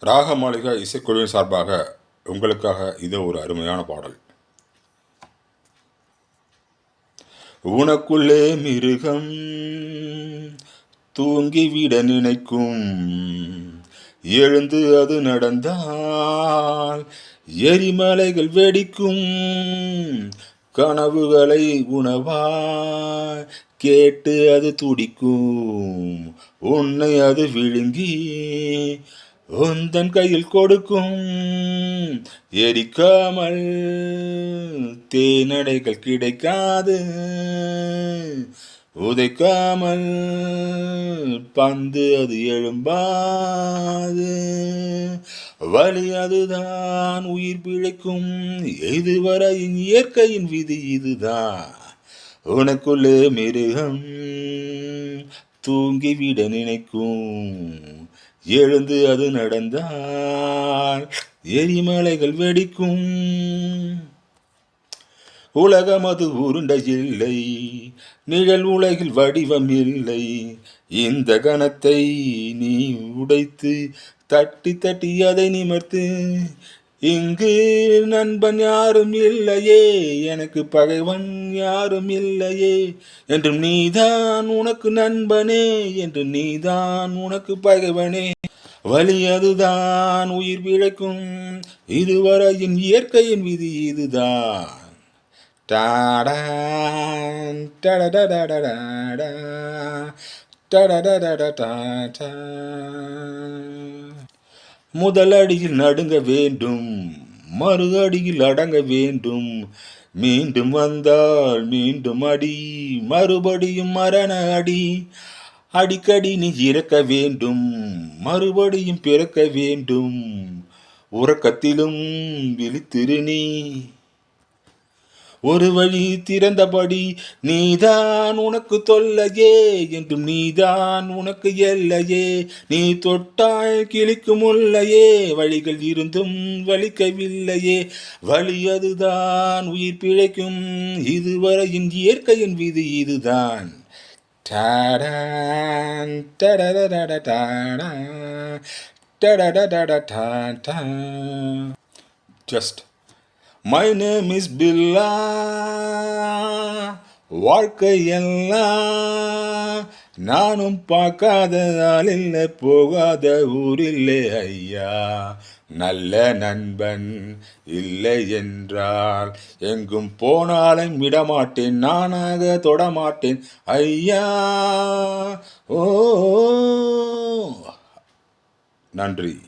ராகமாளிகா இசைக்குழுவின் சார்பாக உங்களுக்காக இது ஒரு அருமையான பாடல். உனக்குள்ளே மிருகம் தூங்கிவிட நினைக்கும். எழுந்து அது நடந்தால் எரிமலைகள் வெடிக்கும். கனவுகளை உணவா கேட்டு அது துடிக்கும். உன்னை அது விழுங்கி உந்தன் கையில் கொடுக்கும் எரிக்காமல் தேனடைகள் கிடைக்காது. உதைக்காமல் பந்து அது எழும்பாது. வழி அதுதான் உயிர் பிழைக்கும் இதுவரையின் இயற்கையின் விதி இதுதான். உனக்குள்ளே மிருகம் தூங்கிவிட நினைக்கும். எழுந்து அது நடந்தால் எரிமலைகள் வெடிக்கும். உலகம் அது உருண்டை இல்லை நிழல் உலகில் வடிவம் இல்லை. இந்த கணத்தை நீ உடைத்து தட்டி தட்டி அதை நிமர்த்து இங்கு நண்பன் யாரும் இல்லையே எனக்கு பகைவன் யாரும் இல்லையே. என்றும் நீதான் உனக்கு நண்பனே என்று நீதான் உனக்கு பகைவனே. வழி அதுதான் உயிர் பிழைக்கும். இதுவரையின் இயற்கையின் விதி இதுதான். டாடான் டடடடடடடா, டடடடடடடா. முதல் அடியில் நடுங்க வேண்டும் மறு அடியில் அடங்க வேண்டும். மீண்டும் வந்தால் மீண்டும் அடி மறுபடியும் மரண அடி. அடிக்கடி நீ இறக்க வேண்டும் மறுபடியும் பிறக்க வேண்டும். உறக்கத்திலும் விழித்திரு நீ. ஒரு வழி திறந்தபடி நீதான் உனக்கு தொல்லையே என்றும் நீதான் உனக்கு எல்லையே நீ தொட்டாய் கிளிக்கும் உள்ளையே வழிகள் இருந்தும் வலிக்கவில்லையே வழி அதுதான் உயிர் பிழைக்கும் இதுவரையின் இயற்கையின் விதி இதுதான் டாடான் டடடடடடாடா, டடடடடடாடா. Just my name is Billa வாழ்க்கையெல்லாம் நானும் பார்க்காத ஆளில்லை போகாத ஊரில்லை ஐயா. நல்ல நண்பன் இல்லை என்றால் எங்கும் போனாலும் விடமாட்டேன் நானாக தொடமாட்டேன் ஐயா. ஓ நன்றி.